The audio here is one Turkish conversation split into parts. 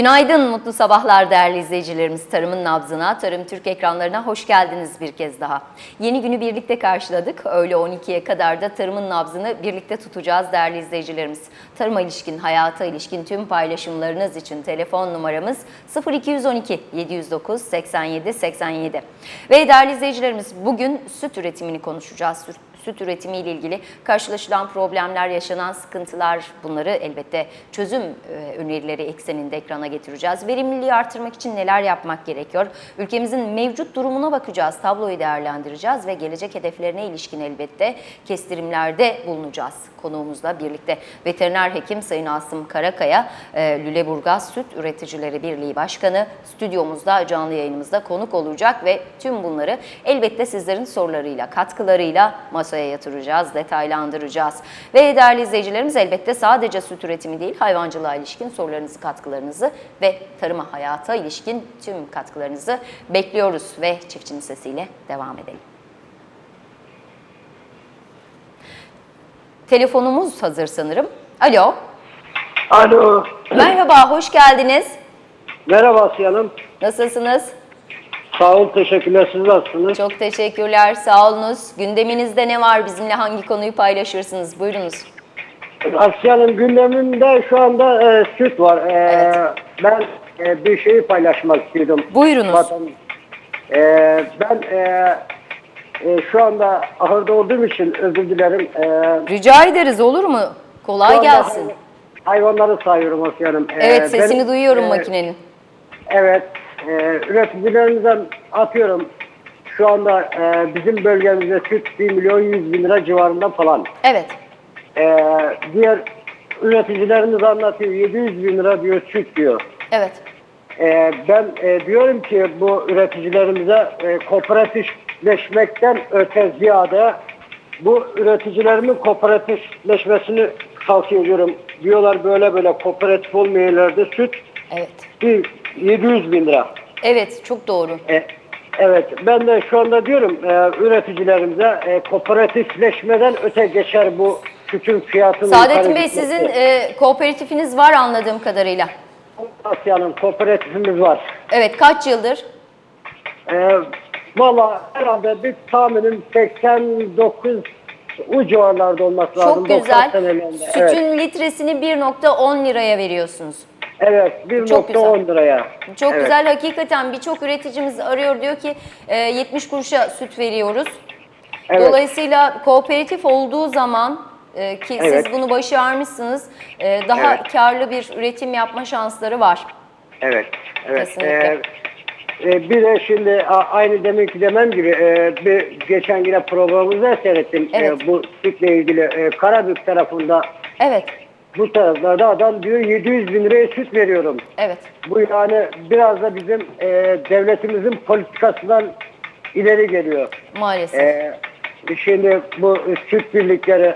Günaydın, mutlu sabahlar değerli izleyicilerimiz. Tarımın nabzına, Tarım Türk ekranlarına hoş geldiniz bir kez daha. Yeni günü birlikte karşıladık. Öğle 12'ye kadar da tarımın nabzını birlikte tutacağız değerli izleyicilerimiz. Tarıma ilişkin, hayata ilişkin tüm paylaşımlarınız için telefon numaramız 0212 709 87 87. Ve değerli izleyicilerimiz bugün süt üretimini konuşacağız. Süt üretimi ile ilgili karşılaşılan problemler, yaşanan sıkıntılar bunları elbette çözüm e, önerileri ekseninde ekrana getireceğiz. Verimliliği artırmak için neler yapmak gerekiyor? Ülkemizin mevcut durumuna bakacağız, tabloyu değerlendireceğiz ve gelecek hedeflerine ilişkin elbette kestirimlerde bulunacağız. Konuğumuzla birlikte veteriner hekim Sayın Asım Karakaya, e, Lüleburgaz Süt Üreticileri Birliği Başkanı stüdyomuzda canlı yayınımızda konuk olacak ve tüm bunları elbette sizlerin sorularıyla, katkılarıyla masaya yatıracağız, detaylandıracağız. Ve değerli izleyicilerimiz elbette sadece süt üretimi değil, hayvancılığa ilişkin sorularınızı, katkılarınızı ve tarıma hayata ilişkin tüm katkılarınızı bekliyoruz ve çiftçinin sesiyle devam edelim. Telefonumuz hazır sanırım. Alo. Alo. Merhaba, hoş geldiniz. Merhaba Asiye Hanım. Nasılsınız? Sağ olun, teşekkürler. Siz nasılsınız? Çok teşekkürler, sağ olunuz. Gündeminizde ne var? Bizimle hangi konuyu paylaşırsınız? Buyurunuz. Asiye Hanım gündemimde şu anda e, süt var. E, Evet. Ben e, bir şeyi paylaşmak istiyordum. Buyurunuz. Vatan- E, ben e, e, şu anda ahırda olduğum için özür dilerim. E, Rica ederiz, olur mu? şu Kolay anda gelsin. hay- Hayvanları sayıyorum Asiye Hanım. E, Evet, sesini ben- duyuyorum e, makinenin. Evet, e, üreticilerimizden atıyorum. Şu anda e, bizim bölgemizde süt 1 milyon 100 bin lira civarında falan. Evet, Ee, diğer üreticilerimiz anlatıyor 700 bin lira diyor süt diyor. evet. Ee, ben e, diyorum ki bu üreticilerimize e, kooperatifleşmekten öte ziyade bu üreticilerimin kooperatifleşmesini tavsiye ediyorum. Diyorlar böyle böyle kooperatif olmayan yerlerde süt Evet. bir 700 bin lira. Evet, çok doğru. E, evet ben de şu anda diyorum e, üreticilerimize e, kooperatifleşmeden öte geçer bu sütün fiyatının Saadettin Bey sizin e, kooperatifiniz var anladığım kadarıyla. Asya'nın kooperatifimiz var. Evet, kaç yıldır? Ee, Valla herhalde bir tahminim 89 o civarlarda olması lazım. Çok 90 güzel. Sütün Evet, litresini 1.10 liraya veriyorsunuz. Evet Çok güzel. 1.10 liraya. Çok Evet, güzel. Hakikaten birçok üreticimiz arıyor diyor ki e, 70 kuruşa süt veriyoruz. Evet. Dolayısıyla kooperatif olduğu zaman e, ki Evet. siz bunu başarmışsınız, e, daha Evet. karlı bir üretim yapma şansları var. Evet. Evet. Kesinlikle. Ee, e, bir de şimdi aynı deminki demem gibi e, bir geçen yine programımızda seyrettim. Evet. E, bu sütle ilgili e, Karabük tarafında Evet, bu taraflarda adam diyor 700 bin liraya süt veriyorum. evet. Bu yani biraz da bizim e, devletimizin politikasından ileri geliyor. Maalesef. E, şimdi bu süt birlikleri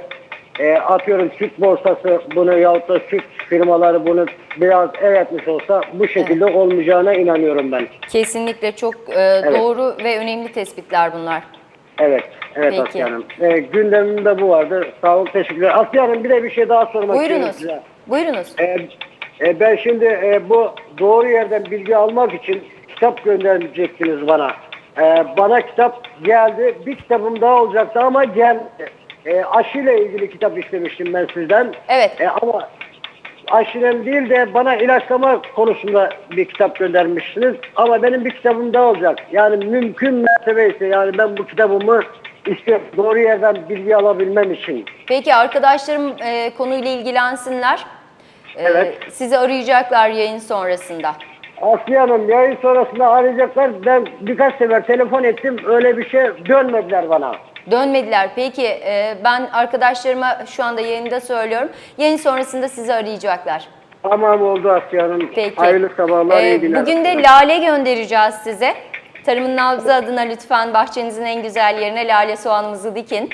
e, atıyorum süt borsası bunu yahut da süt firmaları bunu biraz el etmiş olsa bu şekilde olmayacağına inanıyorum ben. Kesinlikle çok e, doğru ve önemli tespitler bunlar. Evet. Evet Peki. Asya Hanım. E, gündemimde bu vardı. Sağ olun teşekkürler. Asya Hanım bir de bir şey daha sormak istiyorum Buyurunuz. size. Buyurunuz. E, e, ben şimdi e, bu doğru yerden bilgi almak için kitap gönderecektiniz bana. E, bana kitap geldi. Bir kitabım daha olacaktı ama gelmedi. E, aşıyla ilgili kitap istemiştim ben sizden. Evet. E, ama aşinem değil de bana ilaçlama konusunda bir kitap göndermişsiniz. Ama benim bir kitabım daha olacak. Yani mümkün mertebe ise yani ben bu kitabımı istiyorum. Doğru yerden bilgi alabilmem için. Peki arkadaşlarım e, konuyla ilgilensinler. E, Evet. Sizi arayacaklar yayın sonrasında. Aslı Hanım yayın sonrasında arayacaklar. Ben birkaç sefer telefon ettim. Öyle bir şey dönmediler bana. Dönmediler. Peki e, ben arkadaşlarıma şu anda yayında söylüyorum. Yayın sonrasında sizi arayacaklar. Tamam oldu Aslı Hanım. Peki. Hayırlı sabahlar, Ee, iyi günler. Bugün de lale göndereceğiz size. Tarımın nabzı adına lütfen bahçenizin en güzel yerine lale soğanımızı dikin.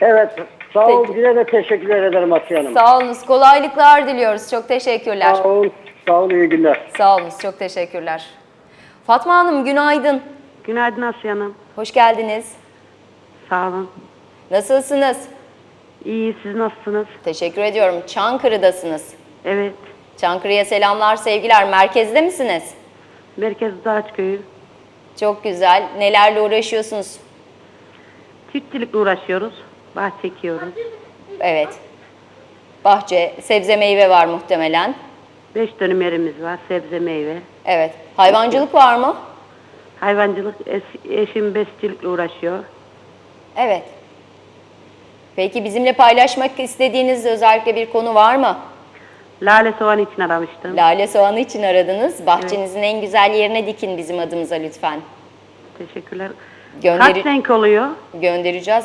Evet. Sağ olun. Peki. Yine de teşekkür ederim Aslı Hanım. Sağ olunuz. Kolaylıklar diliyoruz. Çok teşekkürler. Sağ olun. Sağ olun. iyi günler. Sağ olunuz. Çok teşekkürler. Fatma Hanım günaydın. Günaydın Asya Hanım. Hoş geldiniz. Sağ olun. Nasılsınız? İyi, siz nasılsınız? Teşekkür ediyorum. Çankırı'dasınız. Evet. Çankırı'ya selamlar, sevgiler. Merkezde misiniz? Merkez Dağaç Köyü. Çok güzel. Nelerle uğraşıyorsunuz? Çiftçilikle uğraşıyoruz. Bahçe çekiyoruz. Evet. Bahçe, sebze meyve var muhtemelen. Beş dönüm yerimiz var. Sebze meyve. Evet. Hayvancılık var mı? Hayvancılık. eşim besicilikle uğraşıyor. Evet. Peki bizimle paylaşmak istediğiniz özellikle bir konu var mı? Lale soğan için aramıştım. Lale soğanı için aradınız. Bahçenizin en güzel yerine dikin bizim adımıza lütfen. Teşekkürler. Gönderi- Kaç renk oluyor? Göndereceğiz.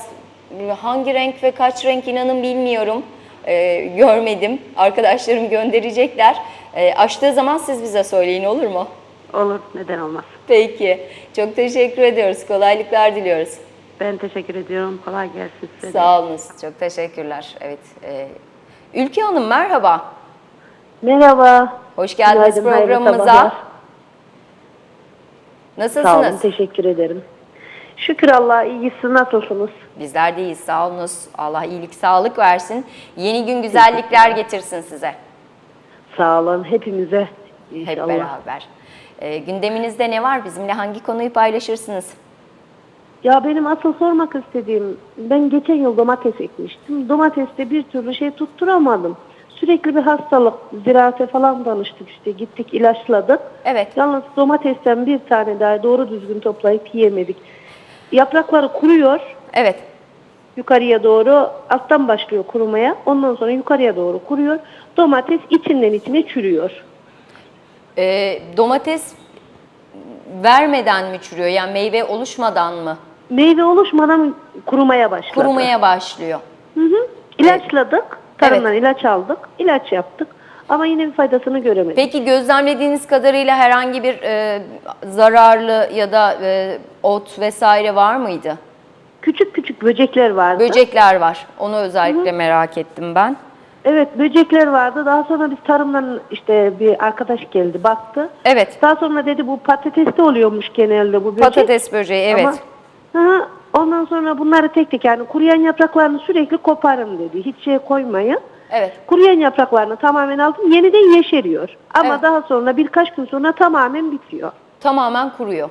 Hangi renk ve kaç renk inanın bilmiyorum. Ee, görmedim. Arkadaşlarım gönderecekler. Ee, açtığı zaman siz bize söyleyin olur mu? Olur. Neden olmaz? Peki. Çok teşekkür ediyoruz. Kolaylıklar diliyoruz. Ben teşekkür ediyorum. Kolay gelsin size. Sağ olunuz. Çok teşekkürler. Evet. E, Ülke Hanım merhaba. Merhaba. Hoş geldiniz Günaydın, programımıza. Nasılsınız? Sağ olun, teşekkür ederim. Şükür Allah'a iyisi nasılsınız? Bizler de iyiyiz. Sağ olunuz. Allah iyilik, sağlık versin. Yeni gün güzellikler getirsin size. Sağ olun hepimize Hep inşallah. beraber. E, gündeminizde ne var? Bizimle hangi konuyu paylaşırsınız? Ya benim asıl sormak istediğim, ben geçen yıl domates ekmiştim. Domateste bir türlü şey tutturamadım. Sürekli bir hastalık, ziraate falan danıştık işte gittik ilaçladık. Evet. Yalnız domatesten bir tane daha doğru düzgün toplayıp yiyemedik. Yaprakları kuruyor, Evet. yukarıya doğru alttan başlıyor kurumaya. Ondan sonra yukarıya doğru kuruyor. Domates içinden içine çürüyor. E, domates vermeden mi çürüyor? Yani meyve oluşmadan mı? Meyve oluşmadan kurumaya başladı. Kurumaya başlıyor. Hı hı. İlaçladık. Tarımdan ilaç aldık. ilaç yaptık. Ama yine bir faydasını göremedik. Peki gözlemlediğiniz kadarıyla herhangi bir e, zararlı ya da e, ot vesaire var mıydı? Küçük küçük böcekler vardı. Böcekler var. Onu özellikle merak ettim ben. Evet böcekler vardı. Daha sonra biz tarımdan işte bir arkadaş geldi baktı. Evet. Daha sonra dedi bu patateste oluyormuş genelde bu böcek. Patates böceği evet. Ama, Hı hı. ondan sonra bunları tek tek yani kuruyan yapraklarını sürekli koparın dedi. Hiç şey koymayın. Evet. Kuruyan yapraklarını tamamen aldım. Yeniden yeşeriyor. Ama Evet. daha sonra birkaç gün sonra tamamen bitiyor. Tamamen kuruyor.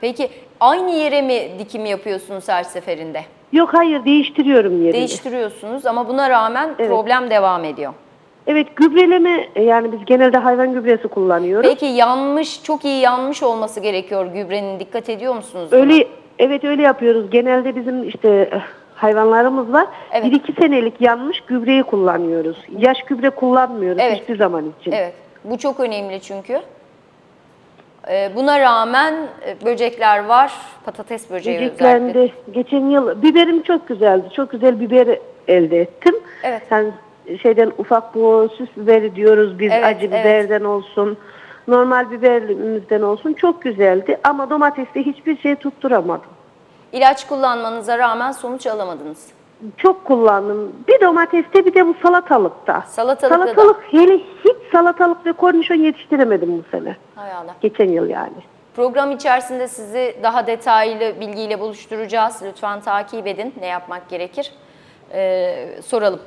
Peki aynı yere mi dikim yapıyorsunuz her seferinde? Yok hayır değiştiriyorum yerini. Değiştiriyorsunuz ama buna rağmen problem devam ediyor. Evet gübreleme e, yani biz genelde hayvan gübresi kullanıyoruz. Peki yanmış, çok iyi yanmış olması gerekiyor gübrenin. Dikkat ediyor musunuz? buna? Öyle evet öyle yapıyoruz. Genelde bizim işte eh, hayvanlarımız var. Evet. Bir iki senelik yanmış gübreyi kullanıyoruz. Yaş gübre kullanmıyoruz Evet. hiçbir zaman için. Evet. Bu çok önemli çünkü. Ee, buna rağmen e, böcekler var. Patates böceği özellikle. Böceklendi. Geçen yıl biberim çok güzeldi. Çok güzel biber elde ettim. Evet. Yani şeyden ufak bu süs biberi diyoruz biz Evet, acı evet. biberden olsun. Normal biberimizden olsun çok güzeldi ama domateste hiçbir şey tutturamadım. İlaç kullanmanıza rağmen sonuç alamadınız. Çok kullandım. Bir domateste bir de bu salatalıkta. Salatalıkta da. Salatalık hele hiç salatalık ve kornişon yetiştiremedim bu sene. Hay Allah. Geçen yıl yani. Program içerisinde sizi daha detaylı bilgiyle buluşturacağız. Lütfen takip edin. Ne yapmak gerekir? Ee, soralım.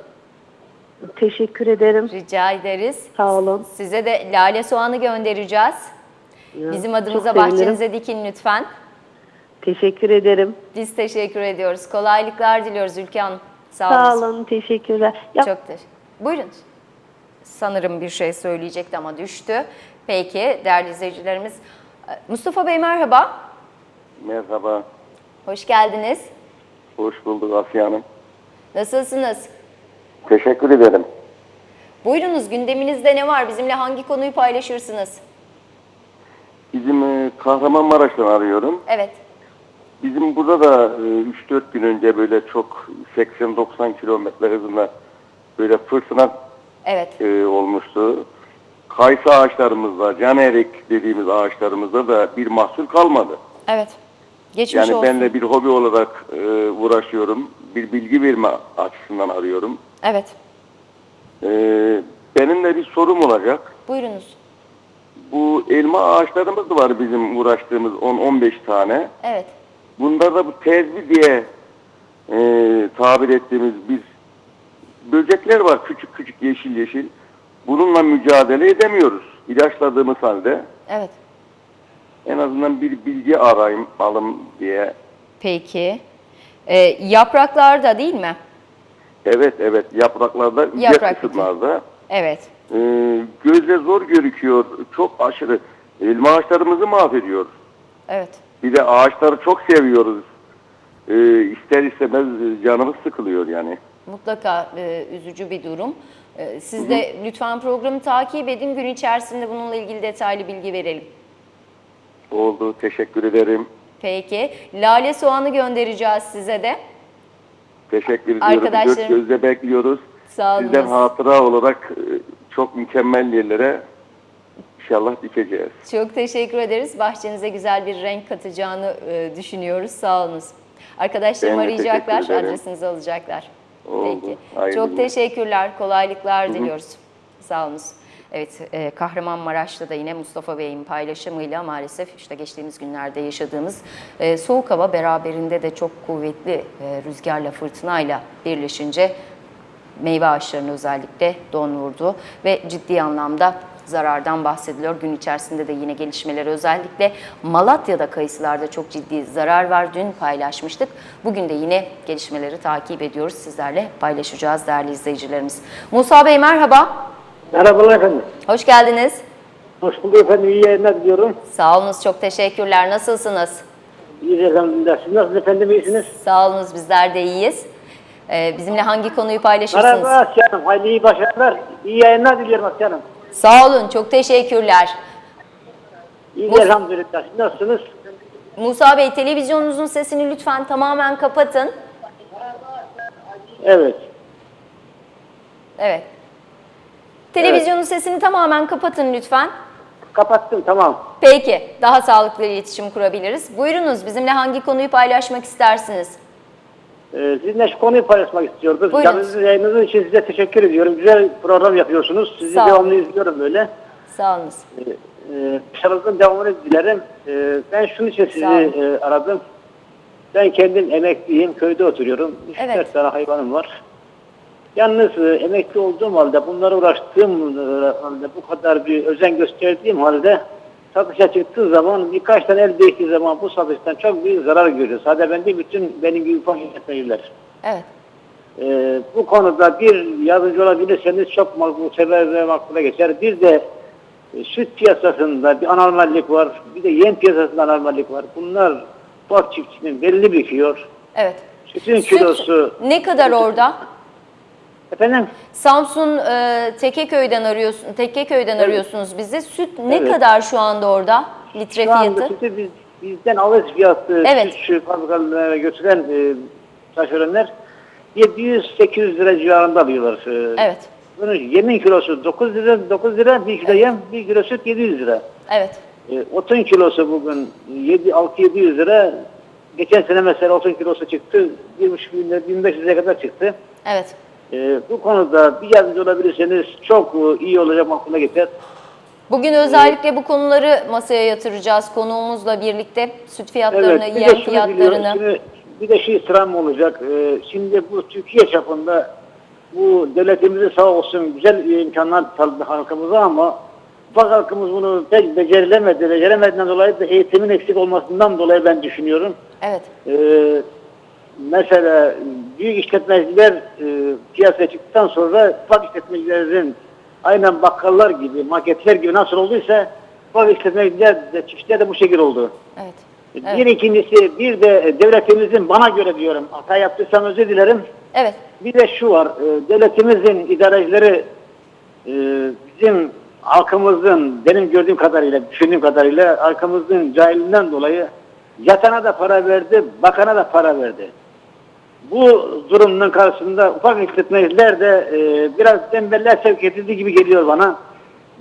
Teşekkür ederim. Rica ederiz. Sağ olun. Size de lale soğanı göndereceğiz. Ya, Bizim adımıza sevinirim. bahçenize dikin lütfen. Teşekkür ederim. Biz teşekkür ediyoruz. Kolaylıklar diliyoruz Ülke Hanım. Sağ, Sağ olun. olun. Teşekkürler. Ya, Çok teşekkür Buyurun. Sanırım bir şey söyleyecekti ama düştü. Peki değerli izleyicilerimiz. Mustafa Bey merhaba. Merhaba, Hoş geldiniz. hoş bulduk Asiye Hanım. Nasılsınız? Teşekkür ederim. Buyurunuz gündeminizde ne var? Bizimle hangi konuyu paylaşırsınız? Bizim e, Kahramanmaraş'tan arıyorum. Evet. Bizim burada da e, 3-4 gün önce böyle çok 80-90 kilometre hızında böyle fırtına Evet. e, olmuştu. Kayısı ağaçlarımızda, can erik dediğimiz ağaçlarımızda da bir mahsul kalmadı. Evet. Geçmiş Yani olsun. ben de bir hobi olarak e, uğraşıyorum. Bir bilgi verme açısından arıyorum. Evet. E, benim de bir sorum olacak. Buyurunuz. Bu elma ağaçlarımız var bizim uğraştığımız 10-15 tane. Evet. Bunda da bu tezbi diye e, tabir ettiğimiz bir böcekler var küçük küçük yeşil yeşil. bununla mücadele edemiyoruz. İlaçladığımız halde Evet. en azından bir bilgi arayayım alım diye. Peki. Ee, yapraklarda değil mi? Evet evet yapraklarda, Yaprak kısımlarda Evet. e, gözle zor gözüküyor. Çok aşırı. Elma ağaçlarımızı mahvediyor. Evet. Bir de ağaçları çok seviyoruz. E, ister istemez canımız sıkılıyor yani. Mutlaka e, üzücü bir durum. E, siz de lütfen programı takip edin. Gün içerisinde bununla ilgili detaylı bilgi verelim. Oldu. Teşekkür ederim. Peki. Lale soğanı göndereceğiz size de. Teşekkür ediyorum. Arkadaşlarım- Dört gözle bekliyoruz. Sağ olun. Sizden hatıra olarak e, çok mükemmel yerlere inşallah dikeceğiz. Çok teşekkür ederiz. Bahçenize güzel bir renk katacağını e, düşünüyoruz. Sağ olunuz. Arkadaşlarım Ben arayacaklar, adresinizi alacaklar. Oldu. Peki. Hayırlı Çok günler. teşekkürler, kolaylıklar diliyoruz. Sağ olunuz. Evet, e, Kahramanmaraş'ta da yine Mustafa Bey'in paylaşımıyla maalesef işte geçtiğimiz günlerde yaşadığımız e, soğuk hava beraberinde de çok kuvvetli e, rüzgarla, fırtınayla birleşince meyve ağaçlarına özellikle don vurdu ve ciddi anlamda zarardan bahsediliyor. Gün içerisinde de yine gelişmeleri özellikle Malatya'da kayısılarda çok ciddi zarar var. Dün paylaşmıştık. Bugün de yine gelişmeleri takip ediyoruz. Sizlerle paylaşacağız değerli izleyicilerimiz. Musa Bey merhaba. Merhabalar efendim. Hoş geldiniz. Hoş bulduk efendim. İyi yayınlar diliyorum. Sağ olunuz. Çok teşekkürler. Nasılsınız? İyi elhamdülillah. Siz nasılsınız efendim? İyisiniz? Sağ olunuz. Bizler de iyiyiz. Ee, bizimle hangi konuyu paylaşırsınız? Merhaba Asya Hanım. Hayırlı iyi başarılar. İyi yayınlar diliyorum Asya Hanım. Sağ olun. Çok teşekkürler. İyi Bu- elhamdülillah. Siz nasılsınız? Musa Bey televizyonunuzun sesini lütfen tamamen kapatın. Evet. Evet. Televizyonun sesini tamamen kapatın lütfen. Kapattım tamam. Peki, daha sağlıklı iletişim kurabiliriz. Buyurunuz, bizimle hangi konuyu paylaşmak istersiniz? Ee, sizinle şu konuyu paylaşmak istiyorduk. Buyurun. Yalnız yayınınız için size teşekkür ediyorum. Güzel program yapıyorsunuz. Sizi Sağ olun. devamlı izliyorum böyle. Sağ olunuz. Ee, başarınızın devamını dilerim. Ee, ben şunun için sizi Sağ olun. e, aradım. Ben kendim emekliyim. Köyde oturuyorum. 3-4 Evet. tane hayvanım var. Yalnız e, emekli olduğum halde, bunlara uğraştığım e, halde, bu kadar bir özen gösterdiğim halde satışa çıktığı zaman birkaç tane el değiştiği zaman bu satıştan çok büyük zarar görüyoruz. Sadece ben değil bütün benim gibi ufak işletmeciler. Evet, Ee, bu konuda bir yardımcı olabilirseniz çok makbul, sever ve makbule geçer. Bir de e, süt piyasasında bir anormallik var. Bir de yem piyasasında anormallik var. Bunlar bak çiftçinin belli büküyor. evet. Sütün kilosu. Süt ne kadar orada? Efendim? Samsun e, Tekeköy'den arıyorsun, Tekeköy'den arıyorsunuz bizi. Süt ne Evet. kadar şu anda orada? Litre Şu fiyatı? sütü biz, bizden alış fiyatı Evet. süt fabrikalarına götüren e, taşeronlar 700-800 lira civarında alıyorlar. E, Evet, Bunun yemin kilosu 9 lira, 9 lira, bir kilo yem, bir kilo süt 700 lira. evet, E, otun kilosu bugün 7 6 700 lira. Geçen sene mesela otun kilosu çıktı. 1,5 bin lira, 1500'e kadar çıktı. evet. E, bu konuda bir yardımcı olabilirseniz çok e, iyi olacak aklıma geçer. Bugün özellikle bu konuları masaya yatıracağız konuğumuzla birlikte. Süt fiyatlarını, bir yem de şunu biliyorum. fiyatlarını. Şimdi, bir de şey sıram olacak. E, şimdi bu Türkiye çapında bu devletimize sağ olsun güzel imkanlar sağladı halkımıza ama ufak halkımız bunu pek becerilemedi. Beceremediğinden dolayı da eğitimin eksik olmasından dolayı ben düşünüyorum. Evet, Ee, mesela büyük işletmeciler e, piyasaya çıktıktan sonra ufak işletmecilerin aynen bakkallar gibi, marketler gibi nasıl olduysa ufak işletmeciler de çiftçiler de bu şekilde oldu. evet. Bir Evet. ikincisi bir de devletimizin bana göre diyorum hata yaptıysam özür dilerim. Evet, Bir de şu var e, devletimizin idarecileri e, bizim halkımızın benim gördüğüm kadarıyla düşündüğüm kadarıyla halkımızın cahilinden dolayı yatana da para verdi bakana da para verdi. Bu durumun karşısında ufak işletmeciler de e, biraz tembelliğe sevk edildiği gibi geliyor bana.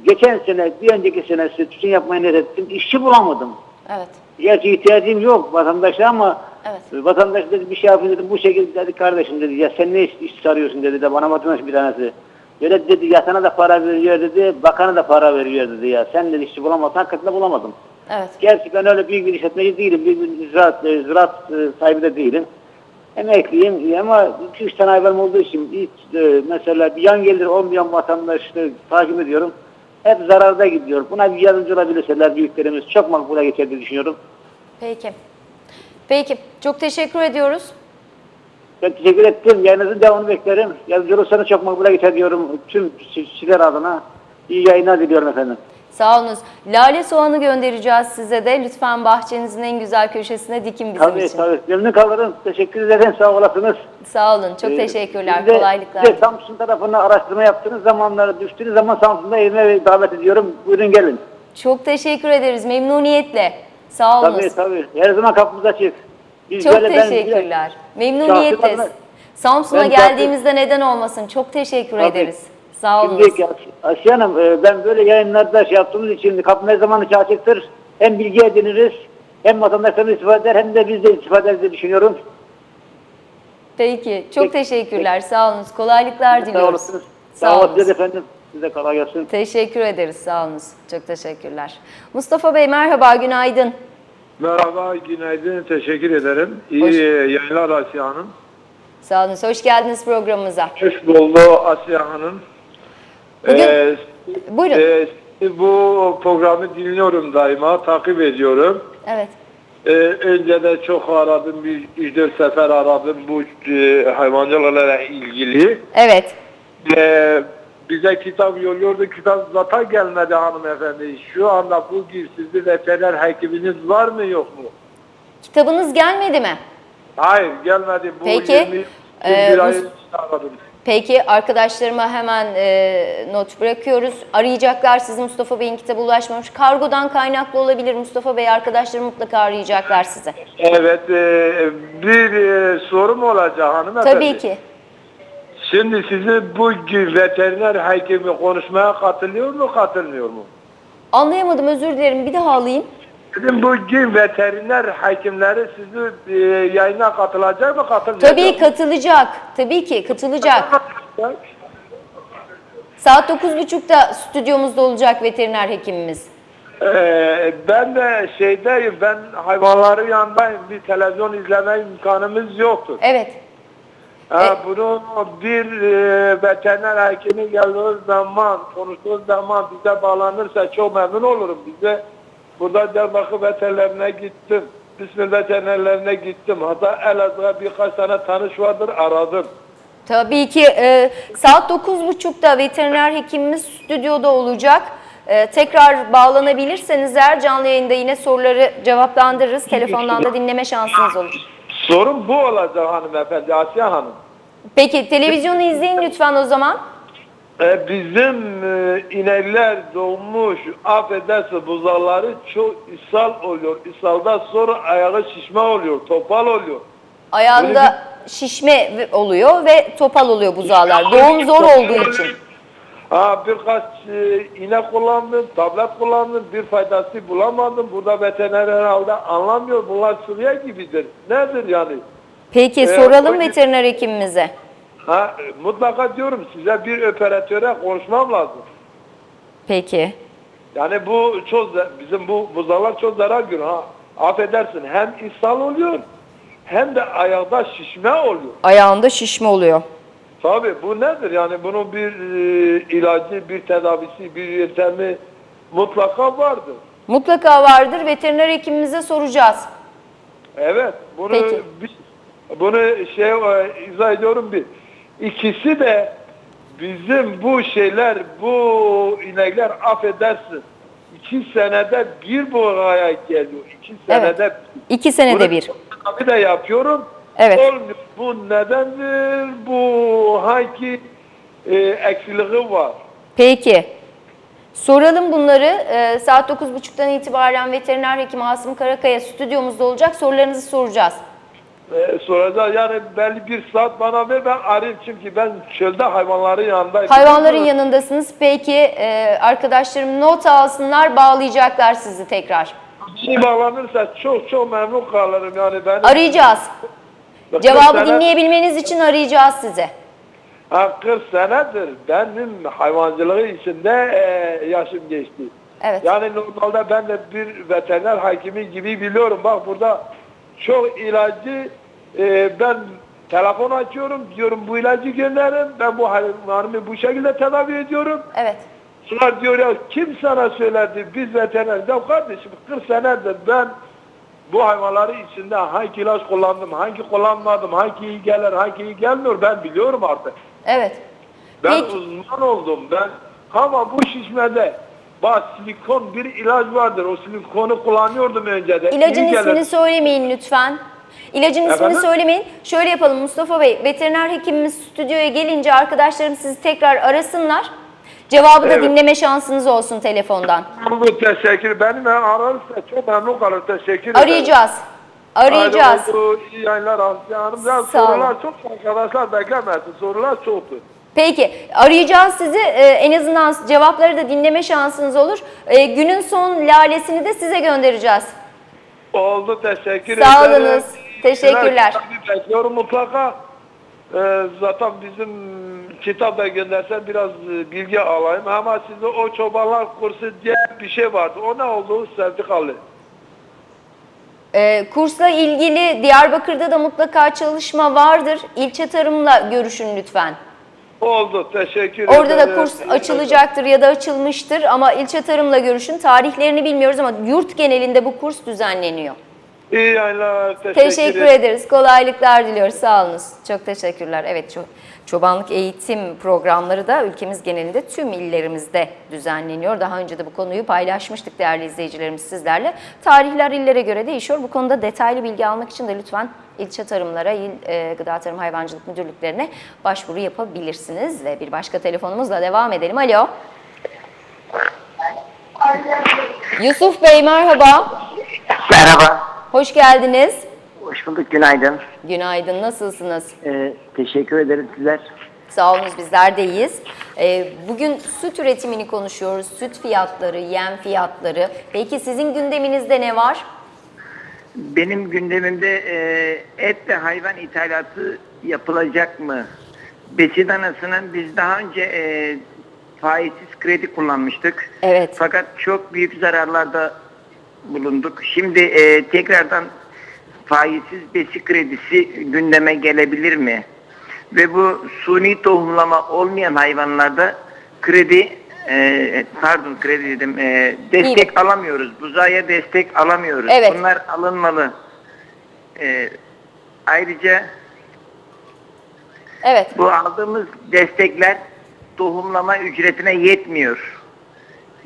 Geçen sene bir önceki sene sütün yapmayı niyet ettim işçi bulamadım. evet, Gerçi ihtiyacım yok vatandaşa ama Evet. vatandaş dedi bir şey yapayım dedim bu şekilde dedi kardeşim dedi ya sen ne iş, iş arıyorsun dedi de bana vatandaş bir tanesi. Böyle dedi ya sana da para veriyor dedi bakana da para veriyor dedi ya sen dedi işçi bulamadın hakikaten bulamadım. evet. Gerçi ben öyle büyük bir işletmeci değilim büyük bir ziraat, e, ziraat e, sahibi de değilim. Emekliyim ama 2-3 tane hayvanım olduğu için hiç, e, mesela bir yan gelir olmayan vatandaşları takip ediyorum. Hep zararda gidiyor. Buna bir yardımcı olabilirseler büyüklerimiz çok makbule geçer diye düşünüyorum. Peki. Peki. Çok teşekkür ediyoruz. Ben teşekkür ettim. Yayınınızın devamını beklerim. Yardımcı olursanız çok makbule geçer diyorum tüm çiftçiler adına. İyi yayınlar diliyorum efendim. Sağ olunuz. Lale soğanı göndereceğiz size de. Lütfen bahçenizin en güzel köşesine dikin bizim Tabii için. tabii. Memnun kalırım. Teşekkür ederim. Sağ olasınız. Sağ olun. Çok Ee, teşekkürler. siz de- Kolaylıklar. siz de Samsun tarafında araştırma yaptığınız zamanları düştüğünüz zaman Samsun'da evime davet ediyorum. Buyurun gelin. Çok teşekkür ederiz. Memnuniyetle. Sağ olunuz. Tabii tabii. Her zaman kapımız açık. Biz Çok böyle ben- teşekkürler. Şahsi Memnuniyetle. Samsun'a Ben geldiğimizde neden olmasın? Çok teşekkür Tabii. ederiz. Sağ olun. Şimdi Asiye Hanım e, ben böyle yayınlarda şey yaptığımız için kapım her zaman açıktır. Hem bilgi ediniriz hem vatandaşlarımız istifade eder hem de biz de istifade ederiz diye düşünüyorum. Peki. Çok Peki. teşekkürler. Sağ olunuz. Kolaylıklar Sağ diliyoruz. olasınız. Sağ Sağ olun. olasınız efendim. Size kolay gelsin. Teşekkür ederiz. Sağ olunuz. Çok teşekkürler. Mustafa Bey merhaba. Günaydın. Merhaba, günaydın. Teşekkür ederim. İyi Hoş- yayınlar Asya Hanım. Sağ olun. Hoş geldiniz programımıza. Hoş buldu Asya Hanım. Bugün- Ee, Buyurun. e, bu programı dinliyorum daima, takip ediyorum. Evet. Ee, önce de çok aradım, bir 3-4 sefer aradım bu e, hayvancılıkla ilgili. Evet. Ee, bize kitap yolluyordu, kitap zaten gelmedi hanımefendi. Şu anda bu sizin veteriner hekiminiz var mı yok mu? Kitabınız gelmedi mi? Hayır gelmedi. Bu Peki, 20, e, 21 ay Mus- önce aradım. Peki arkadaşlarıma hemen e, not bırakıyoruz. Arayacaklar sizi Mustafa Bey'in kitabı ulaşmamış. Kargodan kaynaklı olabilir Mustafa Bey. Arkadaşları mutlaka arayacaklar sizi. Evet, e, bir e, sorum olacak hanımefendi. Tabii ki. Şimdi sizi bu veteriner hekimi konuşmaya katılıyor mu, katılmıyor mu? Anlayamadım özür dilerim. Bir daha alayım. Dedim bugün veteriner hekimleri sizi e, yayına katılacak mı, katılmayacak Tabii mı? katılacak. Tabii ki katılacak. Saat 9.30'da stüdyomuzda olacak veteriner hekimimiz. Ee, ben de şeydeyim, ben hayvanların yanındayım. Bir televizyon izleme imkanımız yoktur. Evet. Ha, bunu bir e, veteriner hekimi geldiği zaman, konuştuğu zaman bize bağlanırsa çok memnun olurum. Bize burada Diyarbakır veterinerine gittim. İsmi veterinerlerine gittim. Hatta Elazığ'a birkaç tane tanış vardır aradım. Tabii ki e, saat 9.30'da veteriner hekimimiz stüdyoda olacak. E, tekrar bağlanabilirseniz eğer canlı yayında yine soruları cevaplandırırız. Telefondan da dinleme şansınız olur. Sorun bu olacak hanımefendi Asya Hanım. Peki televizyonu izleyin lütfen o zaman. E, bizim e, inekler doğmuş, affedersin buzağları çok ishal oluyor. İshaldan sonra ayağı şişme oluyor, topal oluyor. Ayağında şişme ve- oluyor ve topal oluyor buzağlar. Doğum zor olduğu için. Ha, birkaç e, iğne kullandım, tablet kullandım, bir faydası bulamadım. Burada veteriner herhalde anlamıyor. Bunlar sürüye gibidir. Nedir yani? Peki Ee, soralım veteriner hekimimize. Ha, e, mutlaka diyorum size bir operatöre konuşmam lazım. Peki. Yani bu çok bizim bu buzağlar çok zarar görüyor. Ha, affedersin hem ishal oluyor hem de ayakta şişme oluyor. Ayağında şişme oluyor. Tabii bu nedir? Yani bunun bir e, ilacı, bir tedavisi, bir yöntemi mutlaka vardır. Mutlaka vardır. Veteriner hekimimize soracağız. Evet. Bunu Peki. bir- bunu şey e, izah ediyorum bir. İkisi de bizim bu şeyler, bu inekler affedersin. iki senede bir buraya geliyor. İki senede İki senede Bunu bir. Bir de yapıyorum. Evet. Olmuyor. Bu nedendir? Bu hangi e, eksiliği var? Peki. Soralım bunları. Ee, saat 9.30'dan itibaren veteriner hekim Asım Karakaya stüdyomuzda olacak. Sorularınızı soracağız. E, soracağız. Yani belli bir saat bana ver ben arayayım çünkü ben çölde hayvanların yanındayım. Hayvanların yanındasınız. Peki e, arkadaşlarım not alsınlar, bağlayacaklar sizi tekrar. İyi bağlanırsa çok çok memnun kalırım yani ben. Arayacağız. Cevabı dinleyebilmeniz için arayacağız sizi. Ha, 40 senedir benim hayvancılığı içinde e, yaşım geçti. Evet. Yani normalde ben de bir veteriner hakimi gibi biliyorum. Bak burada çok ilacı e, ben Telefon açıyorum diyorum bu ilacı gönderin. Ben bu hayvanlarımı bu şekilde tedavi ediyorum. Evet. Bunlar diyor ya kim sana söyledi biz veteriner. Ya kardeşim 40 senedir ben bu hayvanları içinde hangi ilaç kullandım, hangi kullanmadım, hangi iyi gelir, hangi iyi gelmiyor ben biliyorum artık. Evet. Ben Peki. uzman oldum ben. Ama bu şişmede bak silikon bir ilaç vardır. O silikonu kullanıyordum önceden. İlacın İyi gelir. ismini söylemeyin lütfen. İlacın ismini Efendim? söylemeyin. Şöyle yapalım Mustafa Bey, veteriner hekimimiz stüdyoya gelince arkadaşlarım sizi tekrar arasınlar. Cevabı da Evet. dinleme şansınız olsun telefondan. Bu teşekkür. Benim ararsa çok memnun kalır. Teşekkür ederim. Arayacağız. Arayacağız. Oldu, iyi yayınlar Aslı Hanım. Ya Sağ sorular çok arkadaşlar beklemesin. Sorular çoktu. Peki arayacağız sizi. Ee, en azından cevapları da dinleme şansınız olur. Ee, günün son lalesini de size göndereceğiz. Oldu teşekkür Sağ ederim. olunuz. Teşekkürler. Bekliyorum mutlaka. Ee, zaten bizim kitap da göndersen biraz e, bilgi alayım. Ama sizde o çobanlar kursu diye bir şey vardı. O ne oldu? Sertikalı. Ee, kursla ilgili Diyarbakır'da da mutlaka çalışma vardır. İlçe tarımla görüşün lütfen. Oldu. Teşekkür ederim. Orada da kurs açılacaktır ya da açılmıştır ama ilçe tarımla görüşün. Tarihlerini bilmiyoruz ama yurt genelinde bu kurs düzenleniyor. İyi yayınlar. Teşekkür, Teşekkür ederiz. Kolaylıklar diliyoruz. Sağ olunuz. Çok teşekkürler. Evet ço- çobanlık eğitim programları da ülkemiz genelinde tüm illerimizde düzenleniyor. Daha önce de bu konuyu paylaşmıştık değerli izleyicilerimiz sizlerle. Tarihler illere göre değişiyor. Bu konuda detaylı bilgi almak için de lütfen ilçe tarımlara, il e, gıda tarım hayvancılık müdürlüklerine başvuru yapabilirsiniz. Ve bir başka telefonumuzla devam edelim. Alo. Yusuf Bey merhaba. Merhaba. Hoş geldiniz. Hoş bulduk. Günaydın. Günaydın. Nasılsınız? Ee, teşekkür ederim sizler. Sağ olunuz bizler de iyiyiz. Ee, bugün süt üretimini konuşuyoruz. Süt fiyatları, yem fiyatları. Peki sizin gündeminizde ne var? Benim gündemimde e, et ve hayvan ithalatı yapılacak mı? Besi danasının biz daha önce e, faizsiz kredi kullanmıştık. Evet. Fakat çok büyük zararlarda bulunduk. Şimdi e, tekrardan faizsiz besi kredisi gündeme gelebilir mi? Ve bu suni tohumlama olmayan hayvanlarda kredi e, pardon kredi dedim e, destek alamıyoruz. Buzaya destek alamıyoruz. Evet. Bunlar alınmalı. E, ayrıca Evet. bu aldığımız destekler tohumlama ücretine yetmiyor.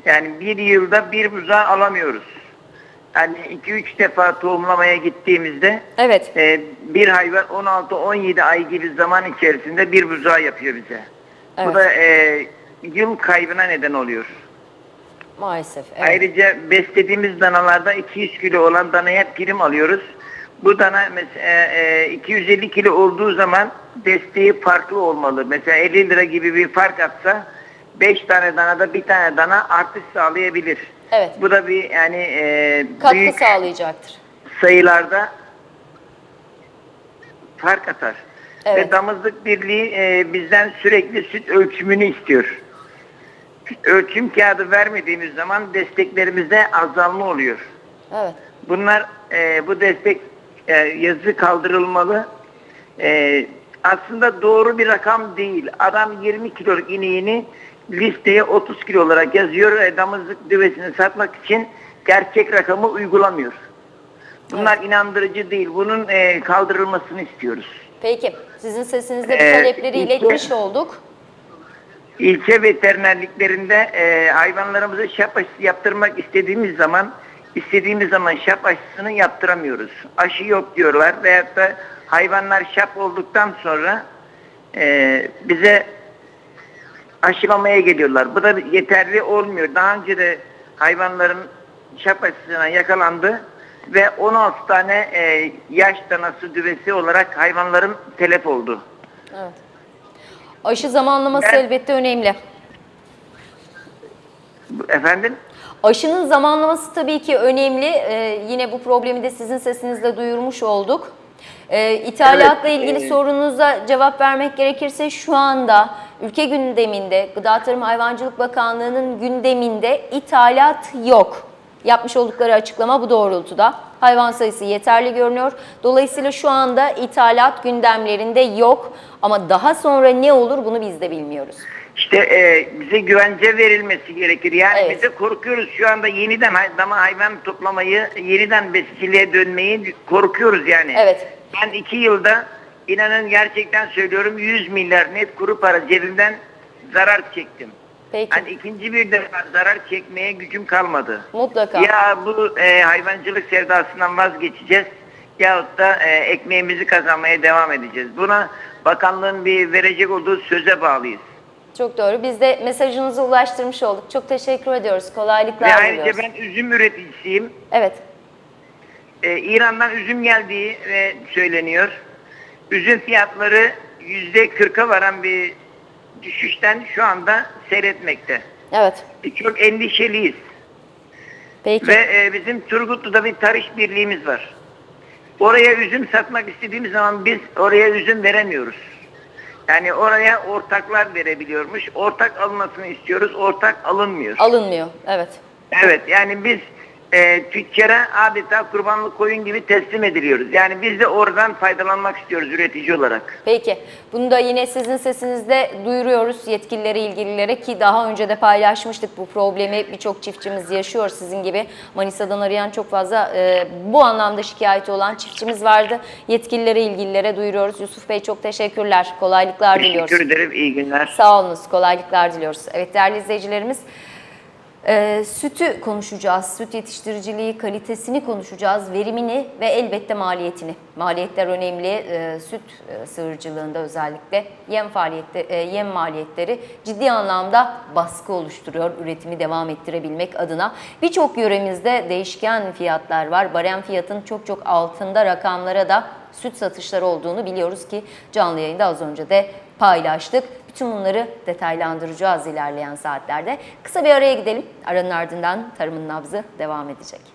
Yani bir yılda bir buzağı alamıyoruz. Yani 2-3 defa tohumlamaya gittiğimizde Evet. e, bir hayvan 16-17 ay gibi zaman içerisinde bir buzağı yapıyor bize. Evet. Bu da e, yıl kaybına neden oluyor. Maalesef. Evet. Ayrıca beslediğimiz danalarda 200 kilo olan danaya prim alıyoruz. Bu dana mesela e, 250 kilo olduğu zaman desteği farklı olmalı. Mesela 50 lira gibi bir fark atsa 5 tane danada bir tane dana artış sağlayabilir. Evet. Bu da bir yani e, Katkı büyük sağlayacaktır. sayılarda fark atar. Evet. Ve Damızlık Birliği e, bizden sürekli süt ölçümünü istiyor. Ölçüm kağıdı vermediğimiz zaman desteklerimizde azalma oluyor. Evet. Bunlar e, bu destek e, yazı kaldırılmalı. E, aslında doğru bir rakam değil. Adam 20 kiloluk ineğini listeye 30 kilo olarak yazıyor ve damızlık düvesini satmak için gerçek rakamı uygulamıyor. Bunlar inandırıcı değil. Bunun e, kaldırılmasını istiyoruz. Peki. Sizin sesinizde bu Ee, talepleri ilk- iletmiş olduk. İlçe veterinerliklerinde e, hayvanlarımıza şap aşısı yaptırmak istediğimiz zaman istediğimiz zaman şap aşısını yaptıramıyoruz. Aşı yok diyorlar veyahut da hayvanlar şap olduktan sonra e, bize aşılamaya geliyorlar. Bu da yeterli olmuyor. Daha önce de hayvanların şap aşısına yakalandı ve 16 tane e, yaş danası düvesi olarak hayvanların telef oldu. Evet. Aşı zamanlaması Ben- elbette önemli. Efendim? Aşının zamanlaması tabii ki önemli. Ee, yine bu problemi de sizin sesinizle duyurmuş olduk. Ee, ithalatla Evet, ilgili e- sorunuza cevap vermek gerekirse şu anda ülke gündeminde, Gıda Tarım Hayvancılık Bakanlığı'nın gündeminde ithalat yok. Yapmış oldukları açıklama bu doğrultuda. Hayvan sayısı yeterli görünüyor. Dolayısıyla şu anda ithalat gündemlerinde yok. Ama daha sonra ne olur bunu biz de bilmiyoruz. İşte e, bize güvence verilmesi gerekir. Yani Evet. biz de korkuyoruz şu anda yeniden dama hayvan toplamayı, yeniden besiciliğe dönmeyi korkuyoruz yani. Evet. Ben iki yılda inanın gerçekten söylüyorum 100 milyar net kuru para cebimden zarar çektim. Peki. Hani ikinci bir defa zarar çekmeye gücüm kalmadı. Mutlaka. Ya bu e, hayvancılık sevdasından vazgeçeceğiz yahut da e, ekmeğimizi kazanmaya devam edeceğiz. Buna bakanlığın bir verecek olduğu söze bağlıyız. Çok doğru. Biz de mesajınızı ulaştırmış olduk. Çok teşekkür ediyoruz. Kolaylıklar Ve ayrıca diliyoruz. ben üzüm üreticisiyim. Evet. E, İran'dan üzüm geldiği ve söyleniyor. Üzüm fiyatları yüzde kırka varan bir düşüşten şu anda seyretmekte. Evet. Çok endişeliyiz. Peki. Ve e, bizim Turgutlu'da bir tarış birliğimiz var. Oraya üzüm satmak istediğimiz zaman biz oraya üzüm veremiyoruz. Yani oraya ortaklar verebiliyormuş. Ortak alınmasını istiyoruz. Ortak alınmıyor. Alınmıyor. Evet. Evet yani biz e, tüccara adeta kurbanlık koyun gibi teslim ediliyoruz. Yani biz de oradan faydalanmak istiyoruz üretici olarak. Peki. Bunu da yine sizin sesinizde duyuruyoruz yetkililere, ilgililere ki daha önce de paylaşmıştık bu problemi. Birçok çiftçimiz yaşıyor sizin gibi. Manisa'dan arayan çok fazla e, bu anlamda şikayeti olan çiftçimiz vardı. Yetkililere, ilgililere duyuruyoruz. Yusuf Bey çok teşekkürler. Kolaylıklar diliyoruz. Teşekkür ederim. İyi günler. Sağ olunuz, kolaylıklar diliyoruz. Evet değerli izleyicilerimiz, e, sütü konuşacağız. Süt yetiştiriciliği, kalitesini konuşacağız, verimini ve elbette maliyetini. Maliyetler önemli. E, süt e, sığırcılığında özellikle yem faaliyette, e, yem maliyetleri ciddi anlamda baskı oluşturuyor üretimi devam ettirebilmek adına. Birçok yöremizde değişken fiyatlar var. Barem fiyatın çok çok altında rakamlara da süt satışları olduğunu biliyoruz ki canlı yayında az önce de paylaştık. Bütün bunları detaylandıracağız ilerleyen saatlerde. Kısa bir araya gidelim. Aranın ardından tarımın nabzı devam edecek.